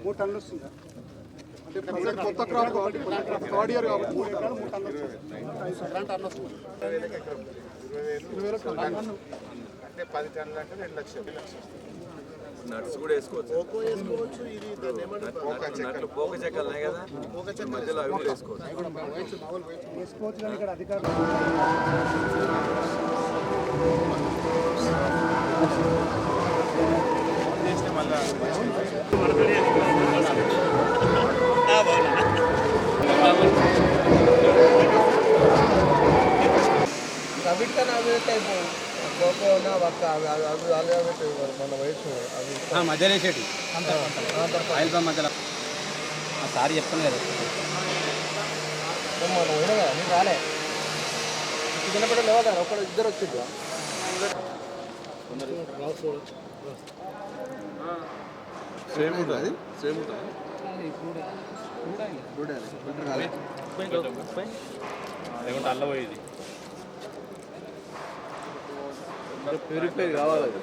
మూడు టన్నులు వస్తుందా అంటే ప్రజెంట్ కొత్త క్రాప్ కాబట్టి థర్డ్ ఇయర్ కాబట్టి మూడు ఎకరాలు మూడు టన్నులు వస్తుంది టన్ను వస్తుంది అంటే పది టన్నులు అంటే రెండు లక్షలు నట్స్ కూడా వేసుకోవచ్చు నట్లు- పోక చెక్కలు కదా మధ్యలో అవి కూడా వేసుకోవచ్చు వేసుకోవచ్చు కానీ ఇక్కడ అధికారులు అవిటికన్నా అవి టైపు కోకో ఉన్న వక్క అవి అవి అవి అలాగే పెట్టేవి మన వయసు అవి మధ్యలో వేసేటి ఆయిల్ పంప్ మధ్యలో ఆ సారి చెప్తాను కదా మనం పోయినా కదా రాలే చిన్నప్పుడు లేవా కదా ఇద్దరు సేమ్ ఉంటుంది సేమ్ ఉంటుంది ప్యూరిఫై కావాలి అది.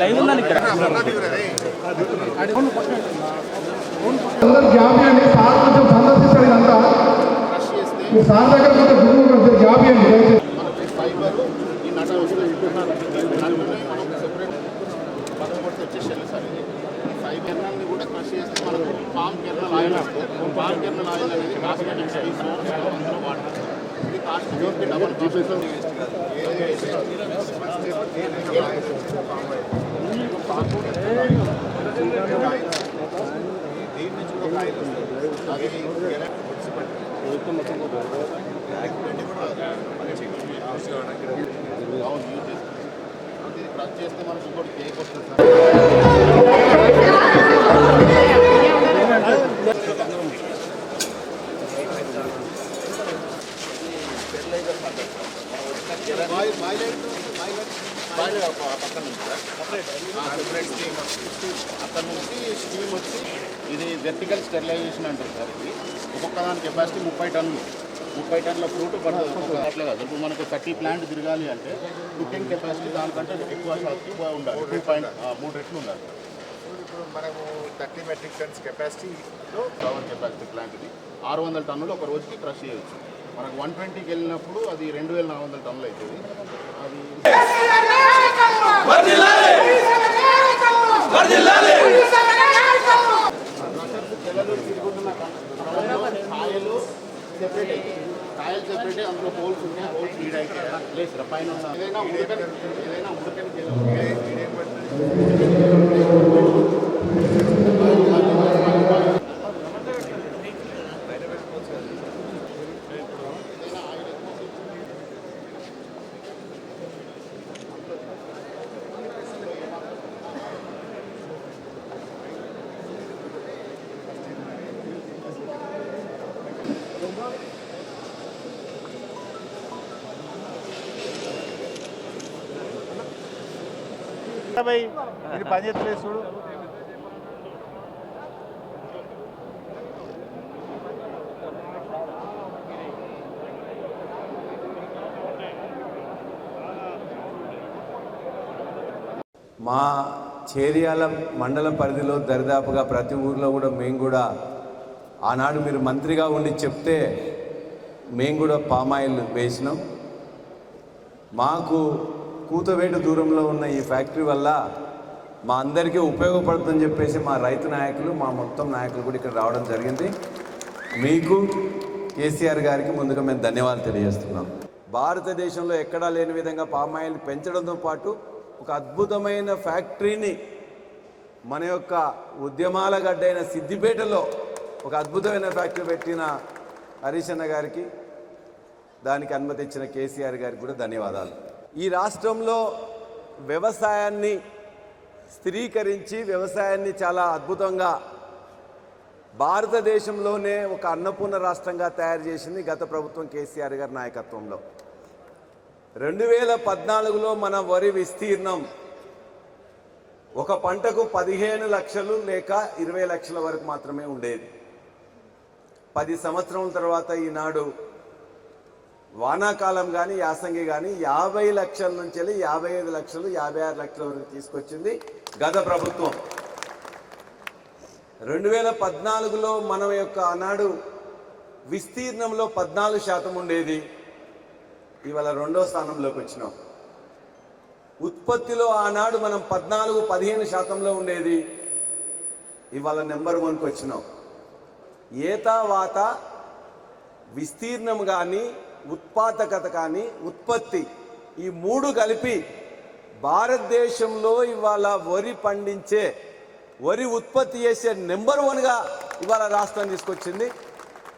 లైవ్ ఉందండి ఇక్కడ అందరు జాబీ అండి సార్ కొంచెం సందర్శిస్తారు ఇదంతా. మీ సార్ దగ్గర కొంచెం గురువు కొంచెం జాబీ అండి దయచేసి. ఫైబర్ ఈ నట వస్తుంది మనం సెపరేట్ పదకొండు వచ్చేసేయాలి సార్ ఇది ఈ ఫైవ్ కెర్నల్ని కూడా palm kernel oil palm kernel oil అనేది కాస్మెటిక్స్ అందులో వాడతారు ఇది కాస్ట్ డబల్ దీని నుంచి కూడా ఒక ఆయిల్ వస్తుంది అది అవును యూజ్ చేస్తే మనకు ఇంకోటి కేక్ వస్తుంది సార్ అక్కడ నుంచి స్టీమ్ వచ్చి ఇది వెర్టికల్ స్టెరిలైజేషన్ అంటారు సార్ ఇది. ఒక్కొక్క దాని కెపాసిటీ ముప్పై టన్నులు. ముప్పై టన్నుల ఫ్రూట్ పడుతుంది. అట్లే కాదు. ఇప్పుడు మనకు థర్టీ ప్లాంట్ తిరగాలి అంటే కుకింగ్ కెపాసిటీ దానికంటే ఎక్కువ ఎక్కువ ఉండాలి. టూ పాయింట్ మూడు రెట్లు ఉండాలి. ఇప్పుడు మనము థర్టీ మెట్రిక్ టన్స్ కెపాసిటీలో పవర్ కెపాసిటీ ప్లాంట్ ఇది. ఆరు వందల టన్నులు ఒక రోజుకి క్రష్ చేయొచ్చు. మనకు వన్ ట్వంటీకి వెళ్ళినప్పుడు అది రెండు వేల నాలుగు వందల టన్నులు అవుతుంది అది సెపరేట్ కాయలు సెపరేట్ అందులో హోల్స్ ఉన్నాయి హోల్స్ లీడ్ అయితే లేదు పైన ఉన్న ఏదైనా ఉడకని ఏదైనా ఉడకని ఇది పనిచేస్తలేదు చూడు. మా చేరియాల మండలం పరిధిలో దరిదాపుగా ప్రతి ఊర్లో కూడా మేము కూడా ఆనాడు మీరు మంత్రిగా ఉండి చెప్తే మేము కూడా పామాయిల్ వేసినాం. మాకు కూతవేటు దూరంలో ఉన్న ఈ ఫ్యాక్టరీ వల్ల మా అందరికీ ఉపయోగపడుతుందని చెప్పేసి మా రైతు నాయకులు మా మొత్తం నాయకులు కూడా ఇక్కడ రావడం జరిగింది. మీకు కేసీఆర్ గారికి ముందుగా మేము ధన్యవాదాలు తెలియజేస్తున్నాం. భారతదేశంలో ఎక్కడా లేని విధంగా పామాయిల్ పెంచడంతో పాటు ఒక అద్భుతమైన ఫ్యాక్టరీని మన యొక్క ఉద్యమాల గడ్డైన సిద్దిపేటలో ఒక అద్భుతమైన ఫ్యాక్టరీ పెట్టిన హరీష్ అన్న గారికి దానికి అనుమతి ఇచ్చిన కేసీఆర్ గారికి కూడా ధన్యవాదాలు. ఈ రాష్ట్రంలో వ్యవసాయాన్ని స్థిరీకరించి వ్యవసాయాన్ని చాలా అద్భుతంగా భారతదేశంలోనే ఒక అన్నపూర్ణ రాష్ట్రంగా తయారు చేసింది గత ప్రభుత్వం కేసీఆర్ గారి నాయకత్వంలో. రెండు వేల పద్నాలుగులో మన వరి విస్తీర్ణం ఒక పంటకు పదిహేను లక్షలు లేక ఇరవై లక్షల వరకు మాత్రమే ఉండేది. పది సంవత్సరం తర్వాత ఈనాడు వానాకాలం కానీ యాసంగి కానీ యాభై లక్షల నుంచి వెళ్ళి యాభై ఐదు లక్షలు యాభై ఆరు లక్షల వరకు తీసుకొచ్చింది గత ప్రభుత్వం. రెండు వేల పద్నాలుగులో మన యొక్క ఆనాడు విస్తీర్ణంలో పద్నాలుగు శాతం ఉండేది. ఇవాళ రెండో స్థానంలోకి వచ్చినాం. ఉత్పత్తిలో ఆనాడు మనం పద్నాలుగు పదిహేను శాతంలో ఉండేది. ఇవాళ నెంబర్ వన్కి వచ్చినాం. ఏతావాత విస్తీర్ణం కానీ ఉత్పాదకత కానీ ఉత్పత్తి ఈ మూడు కలిపి భారతదేశంలో ఇవాళ వరి పండించే వరి ఉత్పత్తి చేసే నెంబర్ వన్గా ఇవాళ రాష్ట్రం తీసుకొచ్చింది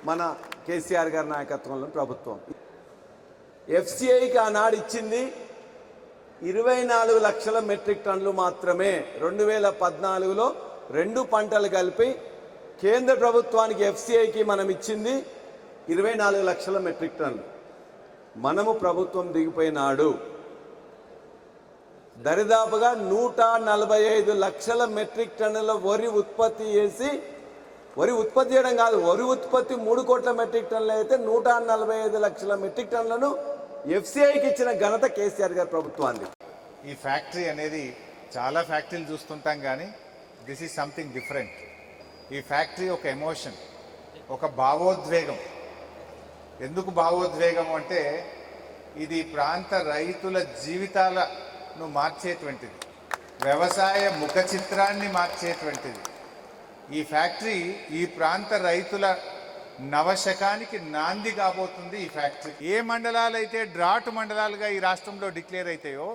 మన కేసీఆర్ గారి నాయకత్వంలో ప్రభుత్వం. ఎఫ్సిఐకి ఆనాడు ఇచ్చింది ఇరవై నాలుగు లక్షల మెట్రిక్ టన్నులు మాత్రమే. రెండు వేల పద్నాలుగులో రెండు పంటలు కలిపి కేంద్ర ప్రభుత్వానికి ఎఫ్సిఐకి మనం ఇచ్చింది ఇరవై నాలుగు లక్షల మెట్రిక్ టన్లు మనము ప్రభుత్వం దిగిపోయినాడు. దరిదాపుగా నూట నలభై ఐదు లక్షల మెట్రిక్ టన్నుల వరి ఉత్పత్తి చేసి వరి ఉత్పత్తి చేయడం కాదు వరి ఉత్పత్తి మూడు కోట్ల మెట్రిక్ టన్నులు అయితే నూట నలభై ఐదు లక్షల మెట్రిక్ టన్నులను ఎఫ్సిఐకి ఇచ్చిన ఘనత కేసీఆర్ గారి ప్రభుత్వానికి. ఈ ఫ్యాక్టరీ అనేది చాలా ఫ్యాక్టరీలు చూస్తుంటాం కానీ దిస్ ఈజ్ సంథింగ్ డిఫరెంట్. ఈ ఫ్యాక్టరీ ఒక ఎమోషన్ ఒక భావోద్వేగం. ఎందుకు భావోద్వేగం అంటే ఇది ప్రాంత రైతుల జీవితాలను మార్చేటువంటిది. వ్యవసాయ ముఖ చిత్రాన్ని మార్చేటువంటిది. ఈ ఫ్యాక్టరీ ఈ ప్రాంత రైతుల నవశకానికి నాంది కాబోతుంది ఈ ఫ్యాక్టరీ. ఏ మండలాలు అయితే డ్రాట్ మండలాలుగా ఈ రాష్ట్రంలో డిక్లేర్ అవుతాయో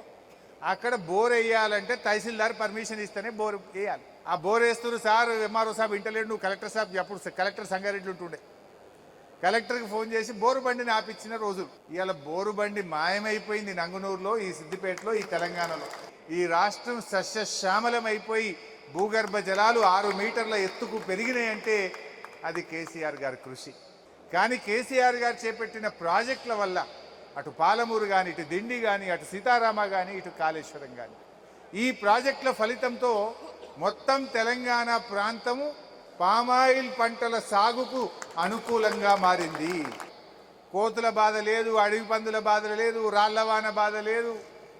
అక్కడ బోర్ వేయాలంటే తహసీల్దార్ పర్మిషన్ ఇస్తేనే బోర్ వేయాలి. ఆ బోర్ వేస్తున్నారు సార్ ఎంఆర్ఓ సాబ్ ఇంటలేడు నువ్వు కలెక్టర్ సాబ్ అప్పుడు కలెక్టర్ సంగారెడ్డి ఉంటుండే. కలెక్టర్కి ఫోన్ చేసి బోరు బండిని ఆపించిన రోజులు ఇవాళ బోరు బండి మాయమైపోయింది నంగునూరులో ఈ సిద్దిపేటలో ఈ తెలంగాణలో. ఈ రాష్ట్రం సస్యశ్యామలమైపోయి భూగర్భ జలాలు ఆరు మీటర్ల ఎత్తుకు పెరిగినాయంటే అది కేసీఆర్ గారి కృషి. కానీ కేసీఆర్ గారు చేపట్టిన ప్రాజెక్టుల వల్ల అటు పాలమూరు కానీ ఇటు దిండి కానీ అటు సీతారామ కానీ ఇటు కాళేశ్వరం కానీ ఈ ప్రాజెక్టుల ఫలితంతో మొత్తం తెలంగాణ ప్రాంతము పామాయిల్ పంటల సాగుకు అనుకూలంగా మారింది. కోతుల బాధ లేదు అడవి పందుల బాధ లేదు రాళ్ళవాన బాధ లేదు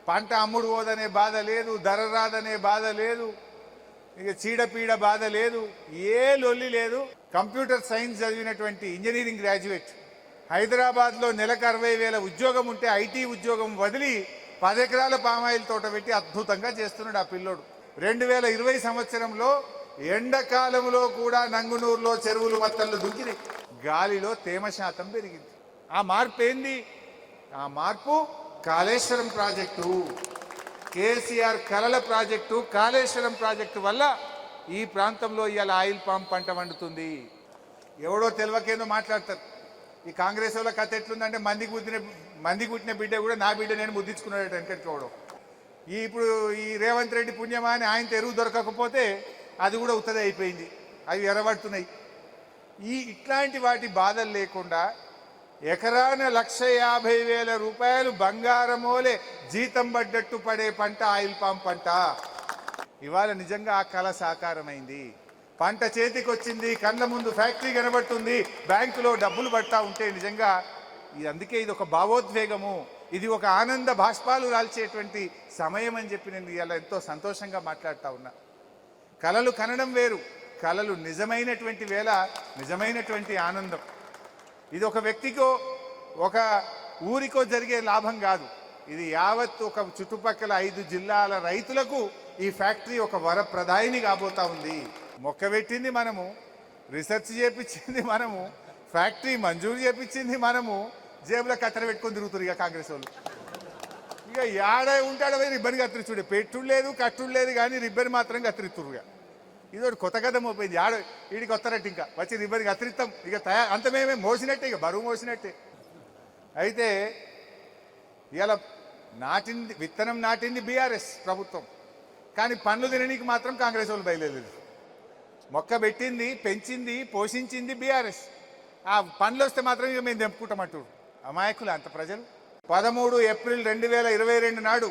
పంట అమ్ముడు పోదనే బాధ లేదు ధర రాదనే బాధ లేదు ఇక చీడపీడ బాధ లేదు ఏ లొల్లి లేదు. కంప్యూటర్ సైన్స్ చదివినటువంటి ఇంజనీరింగ్ గ్రాడ్యుయేట్ హైదరాబాద్లో నెలకు అరవై వేల ఉద్యోగం ఉంటే ఐటీ ఉద్యోగం వదిలి పదెకరాల పామాయిల్ తోట పెట్టి అద్భుతంగా చేస్తున్నాడు ఆ పిల్లోడు. రెండు వేల ఇరవై సంవత్సరంలో ఎండాకాలంలో కూడా నంగునూరులో చెరువులు మత్తళ్ళు దుంకినాయి గాలిలో తేమ శాతం పెరిగింది. ఆ మార్పు ఏంది? ఆ మార్పు కాళేశ్వరం ప్రాజెక్టు. కేసీఆర్ కలల ప్రాజెక్టు కాళేశ్వరం ప్రాజెక్టు వల్ల ఈ ప్రాంతంలో ఇవాళ ఆయిల్ పామ్ పంట వండుతుంది. ఎవడో తెలివకేందో మాట్లాడతారు. ఈ కాంగ్రెస్ వాళ్ళ కథ ఎట్లుందంటే మందికి పుట్టిన మందికి పుట్టిన బిడ్డ కూడా నా బిడ్డ నేను ముద్దించుకున్నాడు వెనకెట్టుకోవడం ఈ ఇప్పుడు ఈ రేవంత్ రెడ్డి పుణ్యమా అని ఆయన తెరువు దొరకకపోతే అది కూడా ఉత్తది అయిపోయింది. అవి ఎరబడుతున్నాయి. ఈ ఇట్లాంటి వాటి బాధలు లేకుండా ఎకరాన లక్ష యాభై వేల రూపాయలు బంగారమోలే జీతం పడ్డట్టు పడే పంట ఆయిల్ పామ్ పంట. ఇవాళ నిజంగా ఆ కళ సాకారమైంది. పంట చేతికి వచ్చింది కళ్ళ ముందు ఫ్యాక్టరీ కనబడుతుంది బ్యాంకులో డబ్బులు పడతా ఉంటే నిజంగా ఇది అందుకే ఇది ఒక భావోద్వేగము. ఇది ఒక ఆనంద భాష్పాలు రాల్చేటువంటి సమయం అని చెప్పి నేను ఇలా ఎంతో సంతోషంగా మాట్లాడుతూ ఉన్నా. కళలు కనడం వేరు కళలు నిజమైనటువంటి వేళ నిజమైనటువంటి ఆనందం. ఇది ఒక వ్యక్తికో ఒక ఊరికో జరిగే లాభం కాదు. ఇది యావత్ ఒక చుట్టుపక్కల ఐదు జిల్లాల రైతులకు ఈ ఫ్యాక్టరీ ఒక వరప్రదాయిని కాబోతా ఉంది. మొక్క పెట్టింది మనము రీసెర్చ్ చేపించింది మనము ఫ్యాక్టరీ మంజూరు చేపించింది మనము జేబులో కత్తెర పెట్టుకొని తిరుగుతారు ఇక కాంగ్రెస్ వాళ్ళు. ఇక యాడ ఉంటాడో రిబ్బన్ కత్తిరిచుడే పెట్టుడు లేదు కట్టుడు లేదు కానీ రిబ్బన్ మాత్రం కత్తిరిస్తురుగా ఇది ఒకటి కొత్త కథ మోపోయింది ఆడ వీడికి వస్తారట్టు ఇంకా. వచ్చి రిబ్బన్ కత్తిరిస్తాం ఇక తయారు అంత మేమే మోసినట్టే ఇక. బరువు మోసినట్టే. అయితే ఇలా నాటింది విత్తనం నాటింది బీఆర్ఎస్ ప్రభుత్వం. కానీ పండ్లు తిననీకి మాత్రం కాంగ్రెస్ వాళ్ళు బయలుదేరారు మొక్క పెట్టింది పెంచింది పోషించింది బీఆర్ఎస్. ఆ పండ్లు వస్తే మాత్రం ఇక మేము తెంపుకుంటామంటారు అమాయకులు అంత ప్రజలు. పదమూడు ఏప్రిల్ రెండు వేల ఇరవై రెండు నాడు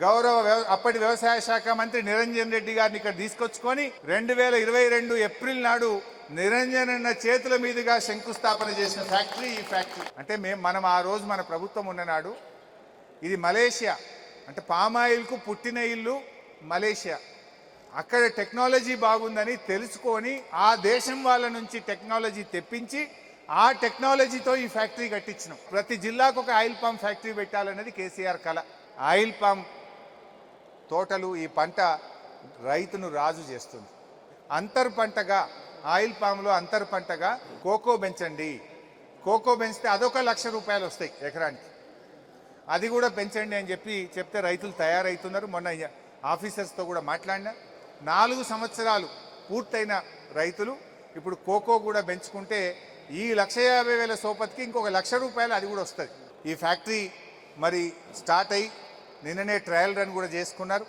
గౌరవ వ్యవ- అప్పటి వ్యవసాయ శాఖ మంత్రి నిరంజన్ రెడ్డి గారిని ఇక్కడ తీసుకొచ్చుకొని రెండు వేల ఇరవై రెండు ఏప్రిల్ నాడు నిరంజన్ అన్న చేతుల మీదుగా శంకుస్థాపన చేసిన ఫ్యాక్టరీ ఈ ఫ్యాక్టరీ. అంటే మేము మనం ఆ రోజు మన ప్రభుత్వం ఉన్ననాడు ఇది మలేషియా. అంటే పామాయిల్కు పుట్టిన ఇల్లు మలేషియా. అక్కడ టెక్నాలజీ బాగుందని తెలుసుకొని ఆ దేశం వాళ్ళ నుంచి టెక్నాలజీ తెప్పించి ఆ టెక్నాలజీతో ఈ ఫ్యాక్టరీ కట్టించినాం. ప్రతి జిల్లాకు ఒక ఆయిల్ పామ్ ఫ్యాక్టరీ పెట్టాలన్నది కేసీఆర్ కళ ఆయిల్ పామ్ తోటలు ఈ పంట రైతును రాజు చేస్తుంది. అంతర్ పంటగా ఆయిల్ పామ్లో అంతర్ పంటగా కోకో పెంచండి. కోకో పెంచితే అదొక లక్ష రూపాయలు వస్తాయి ఎకరానికి. అది కూడా పెంచండి అని చెప్పి చెప్తే రైతులు తయారవుతున్నారు మొన్న ఆఫీసర్స్తో కూడా మాట్లాడినా. నాలుగు సంవత్సరాలు పూర్తయిన రైతులు ఇప్పుడు కోకో కూడా పెంచుకుంటే ఈ లక్ష యాభై వేల సోపతికి ఇంకొక లక్ష రూపాయలు అది కూడా వస్తుంది. ఈ ఫ్యాక్టరీ మరి స్టార్ట్ అయ్యి నిన్ననే ట్రయల్ రన్ కూడా చేసుకున్నారు.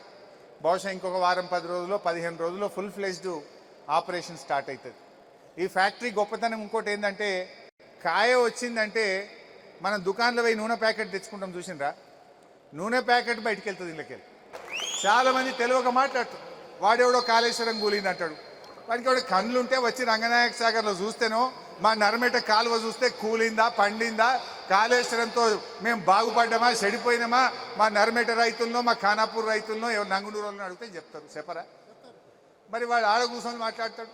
బహుశా ఇంకొక వారం పది రోజుల్లో పదిహేను రోజుల్లో ఫుల్ ఫ్లెజ్డ్ ఆపరేషన్ స్టార్ట్ అవుతుంది ఈ ఫ్యాక్టరీ గొప్పతనం ఇంకోటి ఏంటంటే కాయ వచ్చిందంటే మనం దుకాణంలో పోయి నూనె ప్యాకెట్ తెచ్చుకుంటాం చూసిండ్రా నూనె ప్యాకెట్ బయటికి వెళ్తుంది ఇళ్ళకెళ్ళి. చాలామంది తెలియక మాట్లాడుతారు. వాడెవడో కాళేశ్వరం కూలింది అంటాడు వాడికి ఎవడో కళ్ళు ఉంటే వచ్చి రంగనాయక సాగర్లో చూస్తేనో మా నరమేట కాలువ చూస్తే కూలిందా పండిందా? కాళేశ్వరంతో మేము బాగుపడ్డామా చెడిపోయినామా? మా నరమేట రైతుల్లో మా ఖానాపూర్ రైతుల్లో ఎవరు నంగునూరు వాళ్ళని అడిగితే చెప్తారు చెప్పరా? మరి వాడు ఆడ కూర్చొని మాట్లాడతాడు.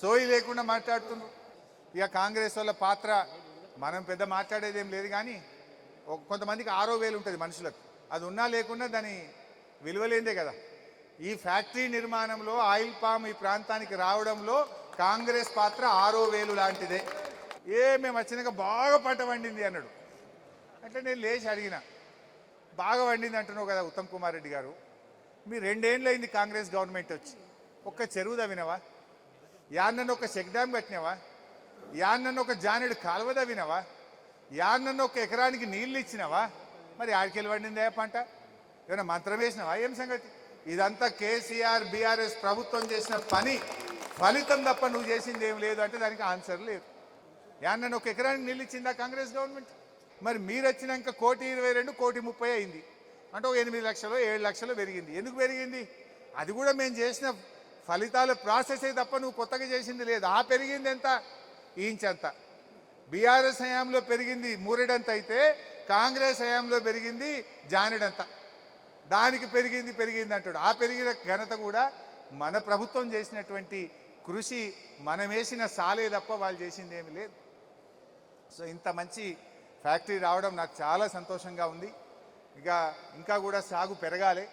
సోయి లేకుండా మాట్లాడుతున్నారు ఇక కాంగ్రెస్ వాళ్ళ పాత్ర మనం పెద్ద మాట్లాడేది ఏం లేదు కానీ కొంతమందికి ఆరో వేలు ఉంటుంది మనుషులకు. అది ఉన్నా లేకున్నా దాని విలువలేందే కదా. ఈ ఫ్యాక్టరీ నిర్మాణంలో ఆయిల్ పామ్ ఈ ప్రాంతానికి రావడంలో కాంగ్రెస్ పాత్ర ఆరో వేలు లాంటిదే. ఏ మేము వచ్చినాక బాగా పంట వండింది అన్నాడు. అంటే నేను లేచి అడిగిన బాగా వండింది అంటున్నావు కదా ఉత్తమ్ కుమార్ రెడ్డి గారు. మీ రెండేళ్ళు అయింది కాంగ్రెస్ గవర్నమెంట్ వచ్చి. ఒక్క చెరువు తవ్వినవా? యాన్నను ఒక చెక్ డ్యామ్ కట్టినావా? యాన్నను ఒక జానెడు కాలువ తవ్వినవా? యాన్నను ఒక ఎకరానికి నీళ్ళు ఇచ్చినావా? మరి ఆడికెళ్ళి వండిందే పంట? ఏమైనా మంత్రం వేసినావా? ఏం సంగతి? ఇదంతా కేసీఆర్ బీఆర్ఎస్ ప్రభుత్వం చేసిన పని. ఫలితం తప్ప నువ్వు చేసింది ఏం లేదు అంటే దానికి ఆన్సర్ లేదు. యాన్నను ఒక ఎకరానికి నీళ్ళు ఇచ్చిందా కాంగ్రెస్ గవర్నమెంట్? మరి మీరు వచ్చినాక కోటి ఇరవై రెండు కోటి ముప్పై అయింది. అంటే ఒక ఎనిమిది లక్షలు ఏడు లక్షలు పెరిగింది. ఎందుకు పెరిగింది? అది కూడా మేము చేసిన ఫలితాల ప్రాసెసే తప్ప నువ్వు కొత్తగా చేసింది లేదు. ఆ పెరిగింది ఎంత? ఇంచంత బీఆర్ఎస్ హయాంలో పెరిగింది మూరెడంత అయితే కాంగ్రెస్ హయాంలో పెరిగింది జానెడంత. దానికి పెరిగింది పెరిగింది అంటాడు. ఆ పెరిగిన ఘనత కూడా మన ప్రభుత్వం చేసినటువంటి కృషి మనం వేసిన సాలే తప్ప వాళ్ళు చేసింది ఏమి లేదు. సో ఇంత మంచి ఫ్యాక్టరీ రావడం నాకు చాలా సంతోషంగా ఉంది. ఇక ఇంకా కూడా సాగు పెరగాలి.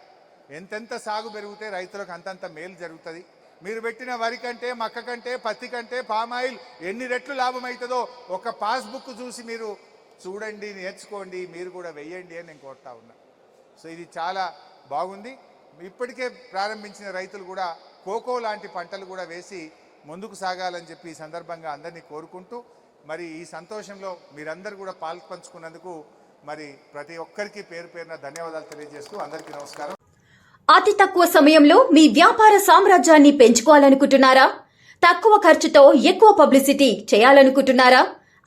ఎంతెంత సాగు పెరిగితే రైతులకు అంతంత మేలు జరుగుతుంది. మీరు పెట్టిన వరి కంటే మక్క కంటే పత్తి కంటే పామాయిల్ ఎన్ని రెట్లు లాభం అవుతుందో ఒక పాస్బుక్ చూసి మీరు చూడండి నేర్చుకోండి మీరు కూడా వెయ్యండి అని నేను కోరుతా ఉన్నా. సో ఇది చాలా బాగుంది. ఇప్పటికే ప్రారంభించిన రైతులు కూడా కోకో లాంటి పంటలు కూడా వేసి ముందుకు సాగాలని చెప్పి ఈ సందర్భంగా అందరినీ కోరుకుంటూ మరి ఈ సంతోషంలో మీరందరూ కూడా పాలు పంచుకున్నందుకు మరి ప్రతి ఒక్కరికి పేరు పేరున ధన్యవాదాలు తెలియజేస్తూ అందరికీ నమస్కారం. అతి తక్కువ సమయంలో మీ వ్యాపార సామ్రాజ్యాన్ని పెంచుకోవాలనుకుంటున్నారా? తక్కువ ఖర్చుతో ఎక్కువ పబ్లిసిటీ చేయాలనుకుంటున్నారా?